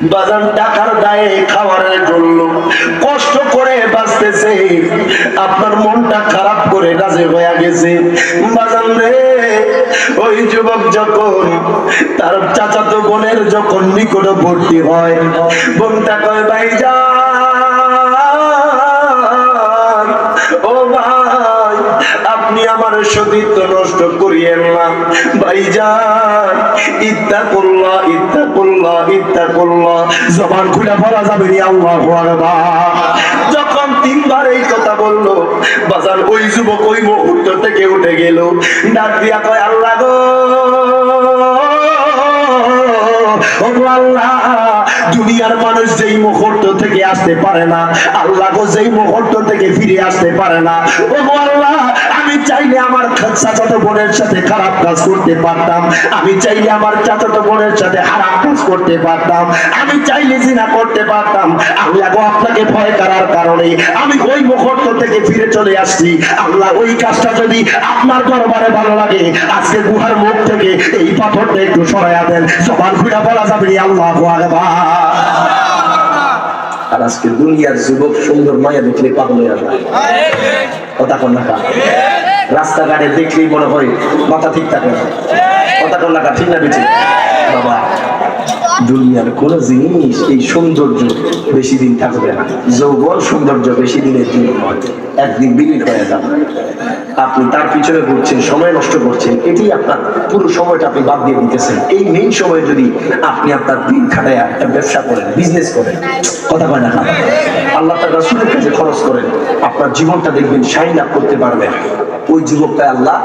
বাজান টাকার দায়ে খাওয়ারের জন্য কষ্ট করে বাঁচতেছে। আপনার মনটা খারাপ করে রাজে হয়ে গেছে। বাজান রে, ওই যুবক যখন, তার চাচাতো বোনের যখন নিকটবর্তী হয়, বোনটা কয়, ভাই যা ও ভাই, আপনি আমার সতীত্ব নষ্ট করিয়েন না। ভাইজান ইত্যা করল্লা ইত্যা ইত্যা করল্লা জবান খুলে বলা যাবে নি যখন তিনবার এই কথা বলল, বাজার ওই যুবক ওই মুহূর্ত থেকে উঠে গেল। ডাক দিয়া কয়, আল্লাহ গো আল্লাহ দুনিয়ার মানুষ যেই মুহূর্ত থেকে আসতে পারে না, আল্লাহ যেই মুহূর্ত থেকে ফিরে আসতে পারে না, ও আল্লাহ, আমি চাইলে আমার চাচাতো বোনের সাথে খারাপ কাজ করতে পারতাম, আমি চাইলে আমার চাচাতো বোনের সাথে খারাপ কাজ করতে পারতাম, আমি চাইলে জিনা করতে পারতাম, আল্লাহ গো আপনাকে ভয় করার কারণে আমি ওই মুহূর্ত থেকে ফিরে চলে আসছি, আল্লাহ ওই কাজটা যদি আপনার দরবারে ভালো লাগে, আজকে গুহার মুখ থেকে এই পাথরটা একটু সরাইয়া দেন সবার ঘুরে বলা যাবে আল্লাহ আকবার। আর আজকে দুনিয়ার যুবক সুন্দর মায়া দেখলে পাগল কথা কন না? রাস্তাঘাটে দেখলেই মনে হয় মাথা ঠিক থাকে কথা কন না ঠিক না বাবা। দুনিয়ার কোন জিনিস এই সৌন্দর্য বেশি দিন থাকবে না। যৌবন সৌন্দর্য বেশি দিনের জন্য নয় একদিন বিলীন হয়ে যাবে। আপনি তার পিছনে ঘুরছেন, সময় নষ্ট করছেন, এটি আপনার পুরো সময়টা আপনি বাদ দিয়ে দিতেছেন। এই মেইন সময় যদি আপনি আপনার দিন খাটায় একটা ব্যবসা করেন বিজনেস করেন, কথা কয় না আল্লাহ তার রাসুলের কাছে খরচ করেন, আপনার জীবনটা দেখবেন সাইন আপ করতে পারবেন ওই যুবকটা আল্লাহ,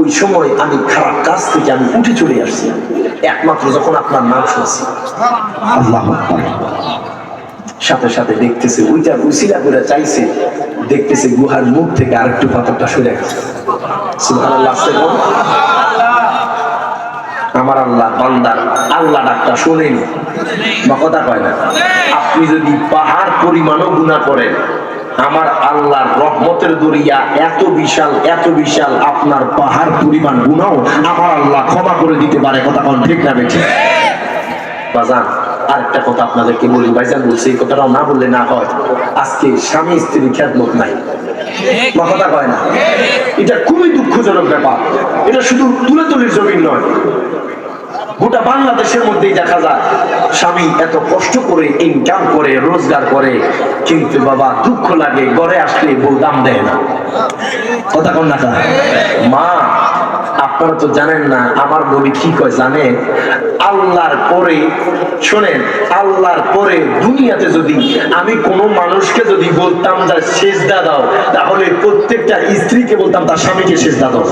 ওই সময় আমি খারাপ কাজ থেকে আমি উঠে চলে আসছি। একমাত্র যখন আপনার নাম শুনছি। আল্লাহ সাথে সাথে দেখতেছে ওইটা উসিলা করে চাইছে দেখতেছে গুহার মুখ থেকে আরেকটু পাথরটা সরে গেছে আমার আল্লাহ বান্দার আল্লাহ ডাকটা শোনেনি। বা কথা কয় না। আপনি যদি পাহাড় পরিমাণও গুণা করেন আমার আল্লাহর রহমতের দরিয়া এত বিশাল এত বিশাল, আপনার পাহাড় পরিমাণ গুণাও আমার আল্লাহ ক্ষমা করে দিতে পারে, কথা কোন ঠিক না বেঠি? বাজান, আরেকটা কথা আপনাদেরকে বলি, ভাইজান বলছি, এই কথাটাও না বললে না হয়। আজকে স্বামী স্ত্রী খ্যাতমত নাই। কথা কয় না? এটা খুবই দুঃখজনক ব্যাপার। এটা শুধু তুলে তুলির জমিন নয়। গোটা বাংলাদেশের মধ্যেই দেখা যায়, স্বামী এত কষ্ট করে ইনকাম করে, রোজগার করে, কিন্তু বাবা দুঃখ লাগে, ঘরে আসলে বউ দাম দেয় না। কথা কন্যা মা আপনারা তো জানেন না, আমার নবী কি কয় জানেন? আল্লাহর পরে, শোনেন, আল্লাহর পরে দুনিয়াতে যদি আমি কোনো মানুষকে যদি বলতাম যে সেজদা দাও, তাহলে প্রত্যেকটা স্ত্রীকে বলতাম তার স্বামীকে সেজদা দাও।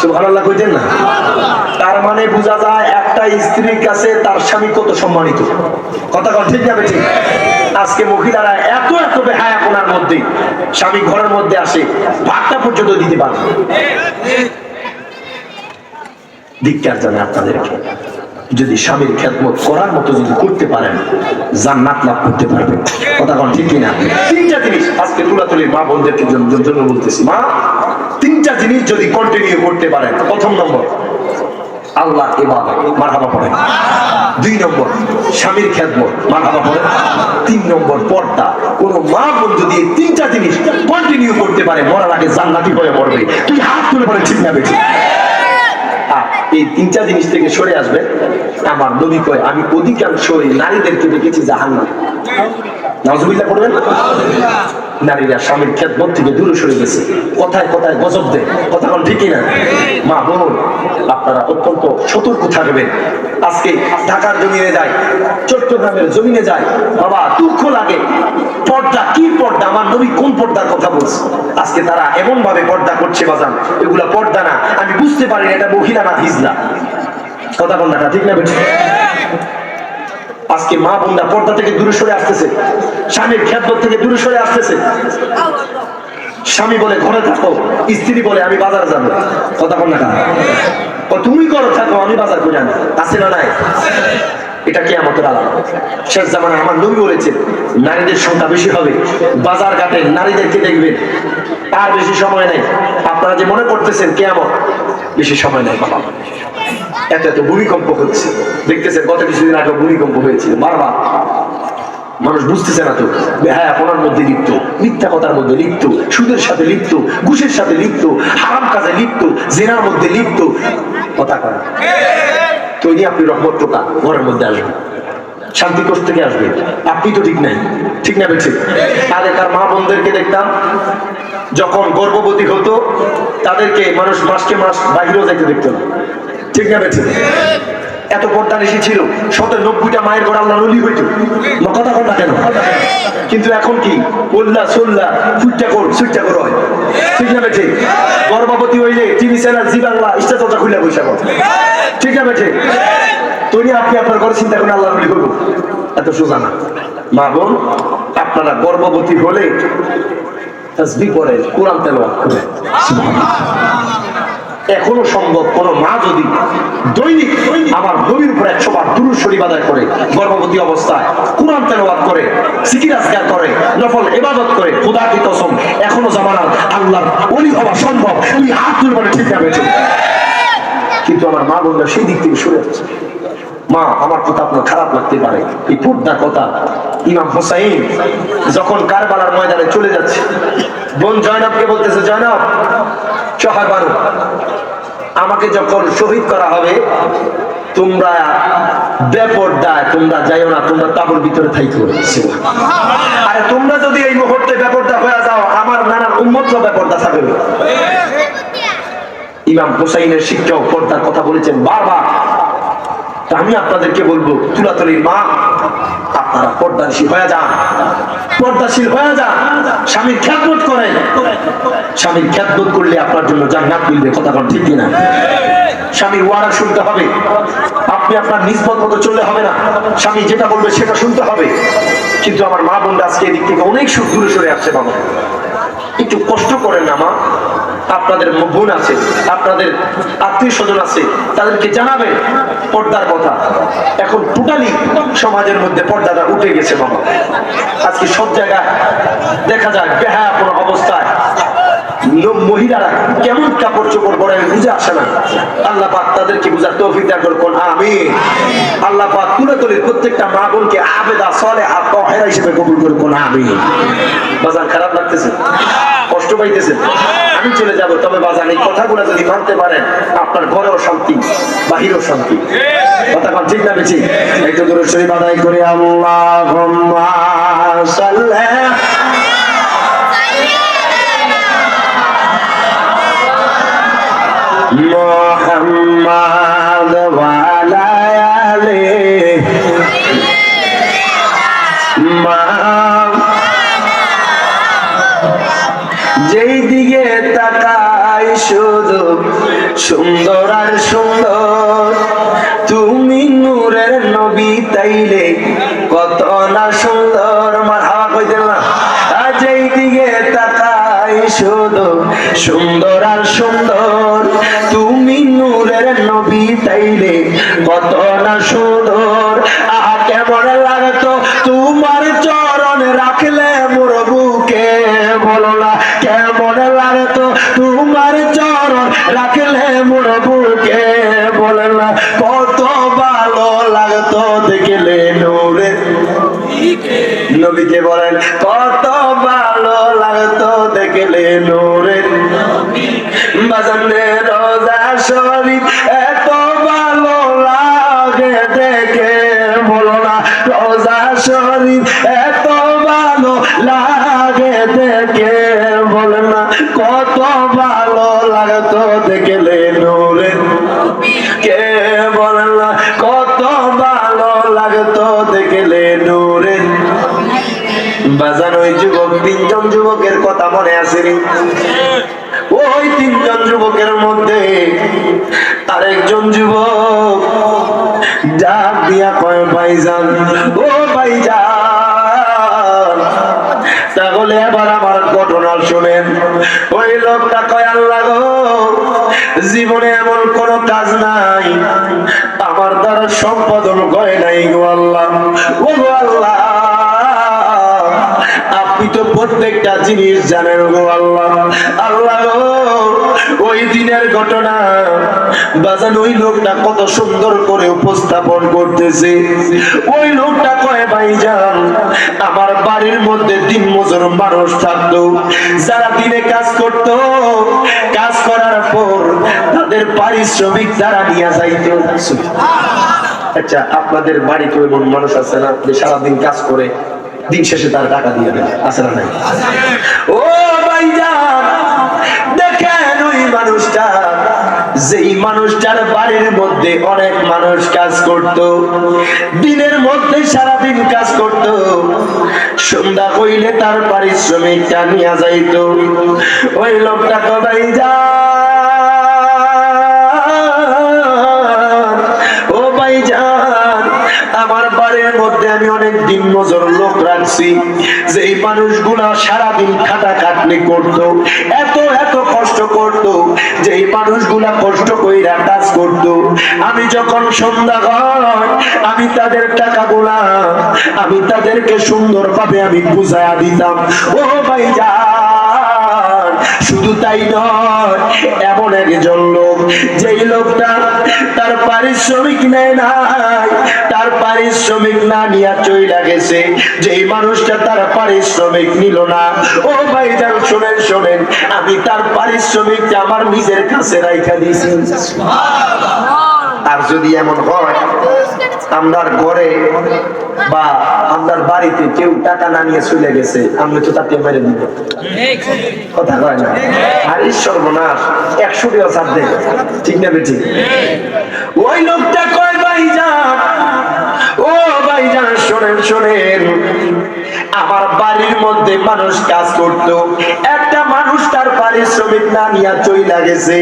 সুবহানাল্লাহ কইতেন না? তার মানে বোঝা যায় একটা স্ত্রীর কাছে তার স্বামী কত সম্মানিত। কথা কথা ঠিক যাবে ঠিক? আজকে মহিলারা এত এত বেহায়াপনার মধ্যে, স্বামী ঘরের মধ্যে আসে ভাতটা পর্যন্ত দিতে পারে। ধিক্কার জানে আপনাদেরকে। যদি স্বামীর খেদমত করার মতো যদি করতে পারেন, জান্নাত লাভ করতে পারবেন। কথা কোন ঠিক কিনা? তিনটা জিনিস আজকে তুলাতুলির মা বোনদেরকে জন্য বলতেছি। মা, তিনটা জিনিস যদি কন্টিনিউ করতে পারেন। প্রথম নম্বর, আল্লাহ এবার মারহাবা পড়েন। দুই নম্বর, স্বামীর খেদমত, মারহাবা পড়েন। তিন নম্বর, পর্দা। কোন মা বোন যদি তিনটা জিনিস কন্টিনিউ করতে পারে, মরার আগে জান্নাতি হয়ে মরবে। তুই হাত তুলে পড়ে ঠিক না বেঠিক? এই তিনটা জিনিস থেকে সরে আসবে। আমার নবী কয়, আমি অধিকাংশই নারীদেরকে দেখেছি করবেন নারীরা স্বামীর খেদমত থেকে দূরে সরে গেছে। কথায় কথায় গজব দেয়। কথা কোন ঠিকই না মা বোন, আপনারা অত্যন্ত সতর্ক থাকবেন। আজকে ঢাকার জমিনে যায়, চট্টগ্রামের জমিনে যায়, বাবা দুঃখ লাগে। পর্দা, কি পর্দা? আমার নবী কোন পর্দার কথা বলছে? আজকে তারা এমন ভাবে পর্দা করছে বাজান। এগুলা পর্দা না। আমি বুঝতে পারি এটা মহিলা না হিজলা। কথা না, ঠিক না বেঠিক আজকে মা বোনরা পর্দা থেকে দূরে সরে আসতেছে। স্বামীর খ্যাতমত থেকে দূরে সরে আসতেছে। স্বামী বলে, ঘরে থাকো। স্ত্রী বলে, আমি বাজারে যাব। কথা কন না। তুমি করো থাকো, আমি বাজার করে আনি আছে না নাই? এটা কি আমাদের আলাদা শেষ জামানে আমার নবী বলেছে নারীদের সংখ্যা বেশি হবে, বাজার ঘাটে নারীদেরকে দেখবেন আর বেশি সময় নেই। আপনারা যে মনে করতেছেন কেমন বেশি সময় নেই, বাবা। এত এত ভূমিকম্প হচ্ছে। দেখতেছেন, গত কিছুদিন আগে ভূমিকম্প হয়েছিল, বারবার। মানুষ বুঝতেছে না তো হ্যাঁ আপনার মধ্যে লিপ্ত, মিথ্যা কথার মধ্যে লিপ্ত, সুদের সাথে লিপ্ত, ঘুষের সাথে লিপ্ত, হারাম কাজে লিপ্ত, জেনার মধ্যে লিপ্ত। কথা কয় তৈরি আপনি রহমত টোকা ঘরের মধ্যে আসবেন শান্তি কোষ থেকে আসবে। আপনি তো ঠিক নাই। ঠিক না দেখছি তাহলে তার মা বোনদেরকে দেখতাম, যখন গর্ভবতী হতো, তাদেরকে মানুষ মাসকে মাস বাইরেও যাইতে দেখতো ঠিক না বেছে এত পর্দা বেশি ছিল শত নব্বইটা মায়ের ঘর আল্লাহ নলি হইতো। কথা কথা কেন কিন্তু এখন কি? উল্লা সুল্লা ফুটটা কর সুটটা কর হয়? ঠিক না বেছে গর্ভবতী হইলে টিভি চ্যানেল জি বাংলা ইস্টা চর্চা খুলে বৈশা ঠিক না বেছে তৈরি আপনি আপনার ঘরে চিন্তা করেন আল্লাহ নলি করব এত সোজা না। মা বোন, আপনারা গর্ভবতী হলে তাসবিহ পড়েন, কোরআন তেলাওয়াত করেন। এখনও সম্ভব, কোন মা যদি দৈনিক আমার নবীর উপর একশো বার দুরুদ শরীফ আদায় করে, গর্ভবতী অবস্থায় কোরআন তেলাওয়াত করে সিকির আজগার করে, নফল ইবাদত করে খোদা কি কসম, এখনও জামানার আল্লাহর ওলি হওয়া সম্ভব, উনি হাত তুলে বলে, ঠিক আছে কিন্তু আমার মা বোনরা সেই দিক থেকে সরে যাচ্ছে। মা, আমার কথা আপনার খারাপ লাগতে পারে। এই পর্দার কথা ইমাম হোসাইন যখন কারবালার ময়দানে চলে যাচ্ছে, বোন জয়নবকে বলতেছে, জয়নব সহায় বানু আমাকে যখন শহীদ করা হবে, তোমরা বেপর্দায় তোমরা যাইও না, তোমরা তাবুর ভিতরে থাইকো। আরে তোমরা যদি এই মুহূর্তে বেপর্দা হয়ে যাও, আমার নানান উন্মত বেপর্দা থাকবে। ইমাম হুসাইনের শিক্ষক পর্দার কথা বলেছেন বারবার আমি আপনাদেরকে বলব তুলাতলির মা, আপনারা পর্দাশীল হয়ে যান। পর্দাশীল হয়ে যান। স্বামীর খ্যাতবোধ করেন স্বামীর খ্যাতবোধ করলে আপনার জন্য জান্নাত মিলবে, কথা কোন ঠিক কিনা? স্বামীর ওয়ারা শুনতে হবে। আপনি আপনার নিষ্পত মতো চললে হবে না। স্বামী যেটা বলবে সেটা শুনতে হবে। কিন্তু আমার মা বোনরা আজকে এদিক থেকে অনেক সুখ দূরে সরে আসছে, বাবা। একটু কষ্ট করেন না মা। আপনাদের বোন আছে, আপনাদের আত্মীয় স্বজন আছে, তাদেরকে জানাবে পর্দার কথা। এখন টোটালি সমাজের মধ্যে পর্দাটা উঠে গেছে, বাবা। আজকে সব জায়গায় দেখা যায় বেহায়া কোনো অবস্থায়। লোক মহিলারা কেমন কাপড় চোপড় পরে বুঝে আসে না। আল্লাহ পাক তাদেরকে বুঝার তৌফিক দান করুন আমি আল্লাহ পাক তুলে প্রত্যেকটা মা বোনকে আবেদা সলে আর তহেরা হিসেবে কবুল করুন আমি বাজান খারাপ লাগতেছে? কষ্ট পাইতেছে? আমি চলে যাব, তবে বাজান, এই কথাগুলো যদি মানতে পারেন, আপনার ঘরেও শান্তি, বাহিরেও শান্তি। কথা ঠিক না বেশি একটু দূরে শরীফ আদায় করে আল্লাহ সাল্লাহ ওয়ালা আলে যেই দিকে তাকাই শুধু সুন্দর আর সুন্দর, তুমি নূরের নবী তাইলে কত না সুন্দর। মার হাওয়া কইতেন না। যেই দিকে তাকাই শুধু সুন্দর নবী তাইলে কত না সুন্দর। আহা, কেমন লাগতো? তোমার চরণ রাখলে মোর বুকে বলো না। কেমন লাগতো? তোমার চরণ রাখলে মোর বুকে বলে না। কত ভালো লাগতো, দেখলে নূরে। নবীকে বলেন কত ভালো লাগতো দেখলে নূরে। কে বলে না, কত ভালো লাগতো দেখলে নূরে। বাজান ওই যুবক, তিনজন যুবকের কথা মনে আছে ওই তিনজন যুবকের মধ্যে আরেকজন যুবক ডাক দিয়া কয়, ভাইজান, ও ভাইজান তাহলে এবার আমার ঘটনা শুনেন। ওই লোকটা কয়, আল্লাহ জীবনে এমন কোন কাজ নাই। আমার দ্বারা সম্পাদন করে নাই গো আল্লাহ। ও গো আল্লাহ, আপনি তো প্রত্যেকটা জিনিস জানেন গো আল্লাহ। আল্লাহ দিনের ঘটনা। বাজান, ওই লোকটা কত সুন্দর করে উপস্থাপন করতেছে। ওই লোকটা কয় ভাইজান আমার বাড়ির মধ্যে দিন মজুর মানুষ থাকতো। যারা দিনে কাজ করত, কাজ করার পর তাদের পারিশ্রমিক তারা নিয়ে যাইত। আচ্ছা আপনাদের বাড়িতে এমন মানুষ আছে না যে সারাদিন কাজ করে, দিন শেষে তার টাকা দিয়ে দেয়। আছে না নাই? ও যেই মানুষটার বাড়ির মধ্যে অনেক মানুষ কাজ করত, দিনের মধ্যে কাজ করত, সন্ধ্যা তার পারিশ্রমিকটা নিয়ে যাইত। ওই লোকটা যা, ও ভাইজান আমার বাড়ির মধ্যে আমি অনেক দিন মজুর লোক রাখছি। যে এই মানুষগুলা সারাদিন খাটা খাটনি করত, এত কষ্ট করত যে মানুষগুলা কষ্ট কইরা কাজ করত, আমি যখন সন্ধ্যা হয়, আমি তাদের টাকা গোলা আমি তাদেরকে সুন্দরভাবে আমি বুঝাইয়া দিতাম। ও ভাইজান শুধু তাই নয়, এমন একজন লোক, যেই লোকটা তার পারিশ্রমিক নেয় নাই, তার পারিশ্রমিক না নিয়ে চইলা গেছে, যেই মানুষটা তার পারিশ্রমিক নিল না। ও ভাই, যান, শোনেন শোনেন, আমি তার পারিশ্রমিক আমার নিজের কাছে রাইখা দিয়েছি। আর যদি এমন হয়, আমরার ঘরে বা আমরার বাড়িতে কেউ টাকা না নিয়ে চলে গেছে, আমি তো তাকে মেরে দিব। কথা কয় না? আর এই সর্বনাশ, একশো টাকা ছাড় দেয় ঠিক না বেঠিক? ওই লোকটা কয় ভাই ভাইজান? ও ভাই ভাইজান, শোনেন শোনেন। আমার বাড়ির মধ্যে মানুষ কাজ করত। একটা মানুষ তার পারিশ্রমিক না নিয়ে চইলা গেছে।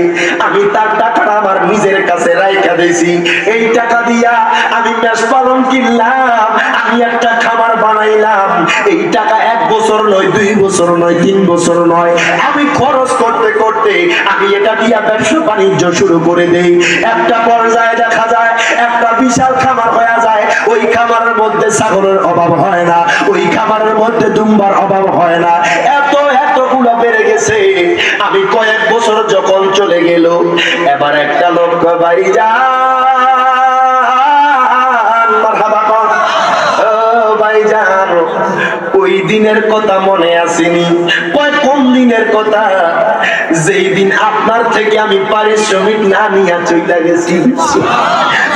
আমি তার টাকাটা আমার নিজের কাছে রাইখা দিয়েছি। এই টাকা দিয়া আমি মেষ পালন কিনলাম। আমি একটা খাবার বানাইলাম। এই টাকা এক বছর নয়, দুই বছর নয়, তিন বছর নয়। আমি খরচ করতে করতে আমি এটা দিয়া ব্যবসা বাণিজ্য শুরু করে দেই। একটা পর্যায়ে দেখা যায়, একটা বিশাল খামার হয়ে যায়। ওই খামারের মধ্যে ছাগলের অভাব হয় না, ওই খামারের মধ্যে দুম্বার অভাব হয় না। এত এতগুলা বেড়ে গেছে। আমি কয়েক বছর যখন চলে গেল, এবার একটা লোক বাড়ি ভাই দিনের কথা মনে আসেনি। কয়, কোন দিনের কথা? যেই দিন আপনার থেকে আমি পারিশ্রমিক না নিয়ে চইলা গেছি।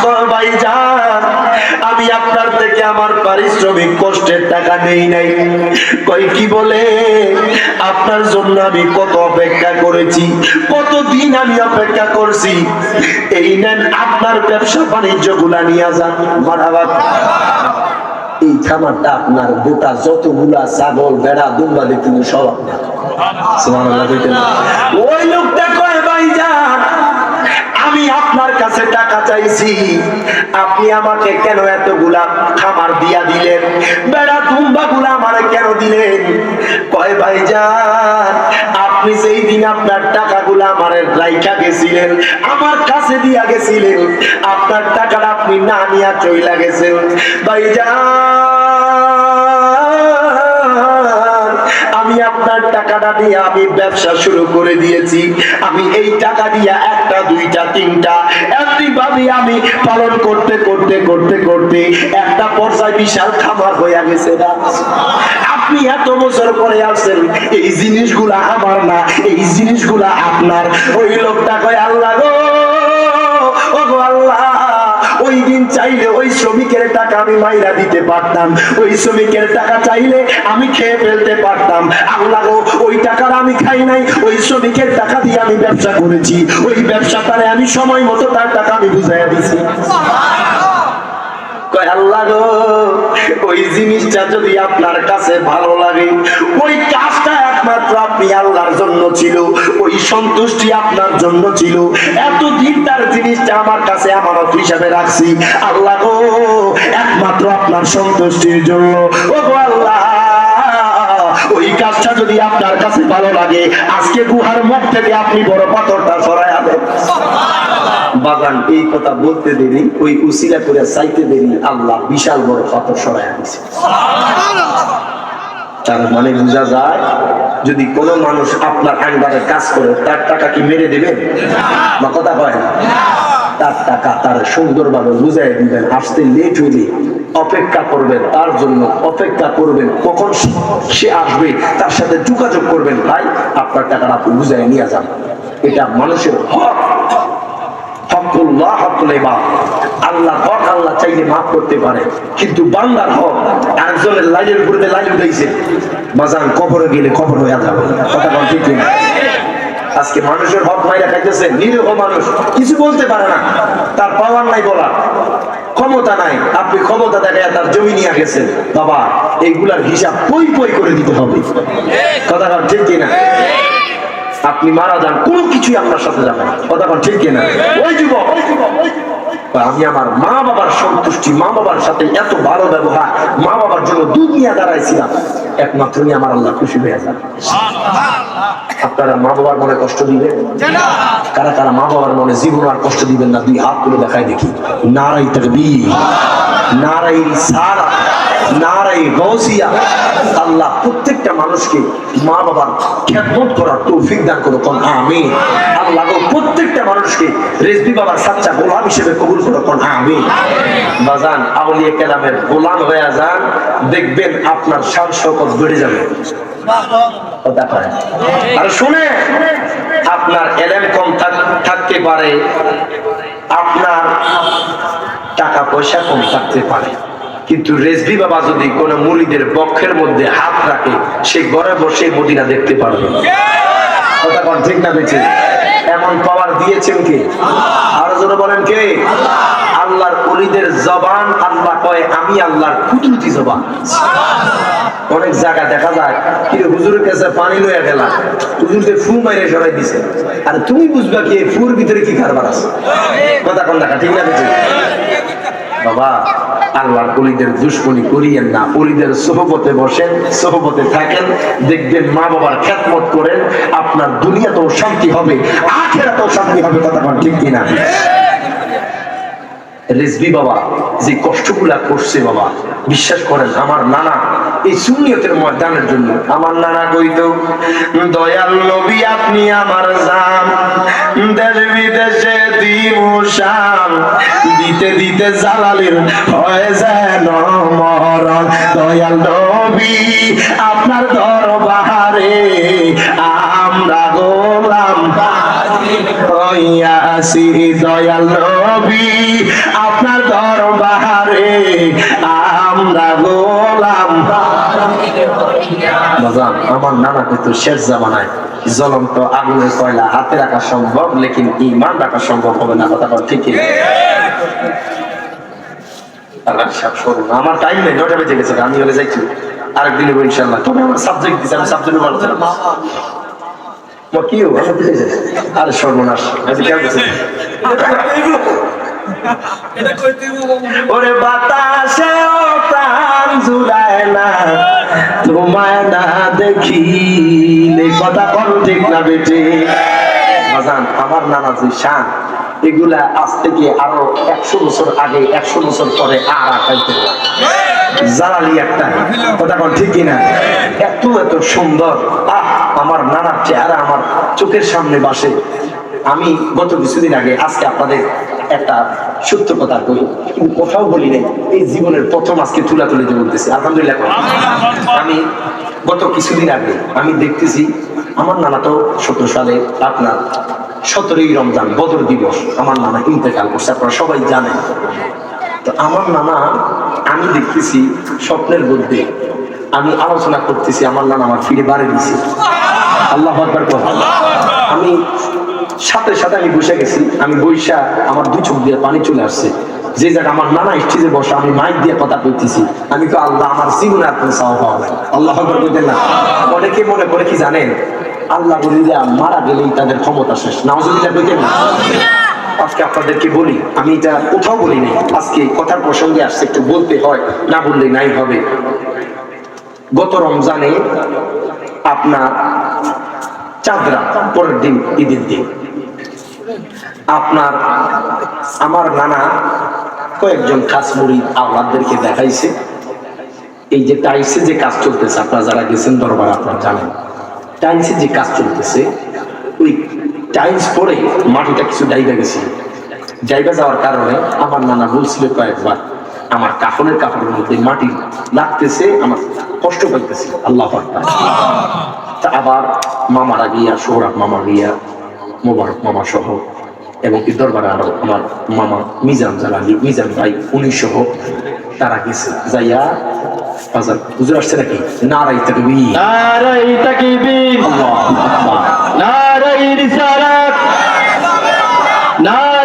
কয় ভাইজান আমি আপনার থেকে আমার পারিশ্রমিক কষ্টের টাকা নেই নাই। কয়, কি বলে? আপনার জন্য আমি কত অপেক্ষা করেছি কতদিন আমি অপেক্ষা করছি। এই নেন আপনার ব্যবসা বাণিজ্যগুলা নিয়ে যান, মারাবাদ। এই খামারটা আপনার গোটা যতগুলা ছাগল, ভেড়া, দুম্বা দেখতে সব আপনার। ওই লোকটা কয় ভাইজান আমি আপনার কাছে টাকা চাইছি। আপনি আমাকে কেন এতগুলা খামার দিয়া দিলেন? বেড়া দুম্বা গুলা আমারে কেন দিলেন? কয় ভাইজান আপনি যেই দিন আপনার টাকাগুলো আমার রাইখা গেছিলেন, আমার কাছে দিয়া গেছিলেন, আপনার টাকাটা আপনি না নিয়া চইলা গেছেন। ভাইজান আপনার টাকাটা দিয়ে আমি ব্যবসা শুরু করে দিয়েছি। আমি এই টাকা দিয়া একটা, দুইটা, তিনটা এমনি ভাবে আমি পালন করতে করতে করতে করতে একটা পর্যায়ে বিশাল খামার হয়ে গেছে আপনি এত বছর পরে আসেন এই জিনিসগুলা আমার না, এই জিনিসগুলা আপনার। ওই লোকটা কয়, আল্লাহ চাইলে ওই শ্রমিকের টাকা আমি মাইরা দিতে পারতাম। ওই শ্রমিকের টাকা চাইলে আমি খেয়ে ফেলতে পারতাম। আল্লাহ ওই টাকার আমি খাই নাই, ওই শ্রমিকের টাকা দিয়ে আমি ব্যবসা করেছি। ওই ব্যবসাটারে আমি সময় মতো তার টাকা আমি বুঝাইয়া দিছি। আল্লাহ ওই জিনিসটা যদি আপনার কাছে ভালো লাগে, ওই কাজটা একমাত্র আপনি আল্লাহর জন্য ছিল, ওই সন্তুষ্টি আপনার জন্য ছিল। এতদিন তার জিনিসটা আমার কাছে আমানত হিসাবে রাখছি। আল্লাহ গো, একমাত্র আপনার সন্তুষ্টির জন্য। ও আল্লাহ, ওই কাজটা যদি আপনার কাছে ভালো লাগে, আজকে গুহার মুখ থেকে আপনি বড় পাথরটা সরাই দেন। বাগান, এই কথা বলতে দেরি, ওই উসিলা করে চাইতে দেরি। আল্লাহ বিশাল বড় পাথর সরাই আনছে তার মানে বোঝা যায়, যদি কোনো মানুষ আপনার আন্ডারে কাজ করে, তার টাকা কি মেরে দেবেন বা কথা না। তার টাকা তার সুন্দরভাবে বুঝাই দিবেন, আসতে লেট হইলে অপেক্ষা করবেন, তার জন্য অপেক্ষা করবেন, কখন সে আসবে, তার সাথে যোগাযোগ করবেন, ভাই, আপনার টাকাটা আপনি বুঝাই নিয়ে যান। এটা মানুষের হক। আজকে মানুষের হক মাইরা খাইতেছে, নিরীহ মানুষ, কিছু বলতে পারে না। তার পাওয়ার নাই বলা ক্ষমতা নাই। আপনি ক্ষমতা দেখায় তার জমি নিয়ে গেছেন। বাবা, এইগুলার হিসাব পই পই করে দিতে হবে। কথা ঠিক কিনা? আপনি মারা যান, কোনো কিছুই আপনার সাথে যাবে কথা বল ঠিক কিনা? ওই যুবক আমি আমার মা বাবার সন্তুষ্টি, মা বাবার সাথে এত ভালো ব্যবহার, মা বাবার জন্য দুধ নিয়ে দাঁড়াইছিলাম, একমাত্র নিয়ে আমার আল্লাহ খুশি হয়ে যান আপনারা মা বাবার মনে কষ্ট দিবেন? কারা কারা মা বাবার মনে জীবন আর কষ্ট দিবেন না, দুই হাত তুলে দেখায় দেখি। নারাই তকবি নারাই সারা নারাই গৌসিয়া আল্লাহ প্রত্যেকটা মানুষকে মা বাবার করার তৌফিক দান আমি আল্লাহ প্রত্যেকটা মানুষকে রেজবি বাবার সাচ্চা গোলাম হিসেবে কবুল আমি বাজান, আউলিয়া কেলামের গোলাম হয়ে যান, দেখবেন আপনার সার শকত বেড়ে যাবে। আর শুনে, আপনার এলেম কম থাকতে পারে, আপনার টাকা পয়সা কম থাকতে পারে। কিন্তু রেজবি বাবা যদি কোন মুড়িদের বক্ষের মধ্যে হাত রাখে, সে ঘরে বসে মদিনা দেখতে পারবে কথা ঠিক না বেঁচে? এমন পাওয়ার দিয়েছেন কে? আরও জোরে বলেন কে? আল্লাহর অনেক জায়গা দেখা যায়, কি হুজুরের কাছে পানি লইয়া হুজুরকে মাইরে সরাই আর তুমি বুঝবা কি ফুর ভিতরে কি কারবার আছে? কথা কোন দেখা, ঠিক না বাবা আল্লাহর অলিদের দুশ্মনী করিয়েন না। অলিদের সোহবতে বসেন, সোহবতে থাকেন, দেখবেন মা বাবার খ্যাতমত করেন, আপনার দুনিয়াতেও শান্তি হবে, আখেরাতেও শান্তি হবে, কথা ঠিক কিনা? রেজবি বাবা, যে কষ্টগুলা করছে বাবা, বিশ্বাস করেন, আমার নানা এই সুনিয়তের ময়দানের জন্য, আমার নানা কইত, দয়াল নবী, আপনি আমার জান, দেশ বিদেশে দিমুশান দিতে দিতে জালালির হয়ে যেন মরণ। দয়াল নবী, আপনার দরবারে আমরা গোলাম। হইয়াছি দয়াল নবী, আপনার দরবারে আমরা গোলাম। আমার নানা কিন্তু শেষ জামানায় জ্বলন্ত আগুনের কয়লা হাতে রাখা সম্ভব লেকিন ইমান রাখা সম্ভব হবে না কথা শুনুন। আমার টাইম নেই নটা বেজে গেছে আমি হলে যাইছি আরেকদিন হব ইনশাল্লাহ তবে আমার সাবজেক্ট দিচ্ছে আমি সাবজেক্ট কি। আরে সর্বনাশ ওরে বাতাসে না তোমায় না কথা ঠিক না বেটে? আমার নানা যে শান, এগুলা আজ থেকে আরও একশো বছর আগে, একশো বছর পরে আর আটাইতে একটা, কথা কোন ঠিক কিনা? এত এত সুন্দর, আহ, আমার নানার চেহারা আমার চোখের সামনে বাসে। আমি গত কিছুদিন আগে আজকে আপনাদের একটা সত্য কথা কই, কিন্তু কোথাও বলি এই জীবনের প্রথম আজকে তুলা তুলে দিয়ে বলতেছি। আলহামদুলিল্লাহ আমি গত কিছুদিন আগে আমি দেখতেছি, আমার নানা তো সতেরো সালে আপনার সতেরোই রমজান, বদর দিবস, আমার নানা ইন্তেকাল করছে, আপনারা সবাই জানেন। তো আমার নানা, আমি দেখতেছি স্বপ্নের মধ্যে, আমি আলোচনা করতেছি, আমার নানা আমার ফিরে বাড়ি দিছে আল্লাহ। আমি সাথে সাথে আমি বসে গেছি, আমি বৈশা আমার দুই চোখ দিয়ে পানি চলে আসছে। যে জায়গা আমার নানা স্টেজে আমি মাইক দিয়ে কথা আমি তো আল্লাহ, আমার জীবনে আল্লাহ না। অনেকে মনে করে কি জানেন? আল্লাহ মারা গেলেই তাদের ক্ষমতা শেষ। নামাজুবিল্লাহ কইতেন না। আজকে আপনাদেরকে বলি, আমি এটা কোথাও বলি নাই। আজকে কথার প্রসঙ্গে আসছে, একটু বলতে হয়, না বললে নাই হবে। গত রমজানে আপনার চাঁদরা, পরের দিন ঈদের দিন। আপনার, আমার নানা কয়েকজন মুড়ি আওলাদদেরকে দেখাইছে। এই যে টাইলসে যে কাজ চলতেছে, আপনারা যারা গেছেন দরবার আপনারা জানেন। টাইলসে যে কাজ চলতেছে, ওই টাইলস পরে মাটিটা কিছু ডাইবা গেছে। জায়গা যাওয়ার কারণে আমার নানা বলছিল কয়েকবার, আমার কাফনের কাপড়ের মধ্যে মাটি লাগতেছে, আমার কষ্ট পাইতেছে। আল্লাহ তা আবার মামারা গিয়া সোহরাব মামা গিয়া মোবারক মামা সহ এবং দরবারে আরও আমার মামা মিজান জালালি মিজান ভাই উনি সহ তারা গেছে। যাইয়া বাজার বুঝে আসছে নাকি? নারাই নারাই তাকবীর। আল্লাহু আকবার। নারাই রিসালাত। নারাই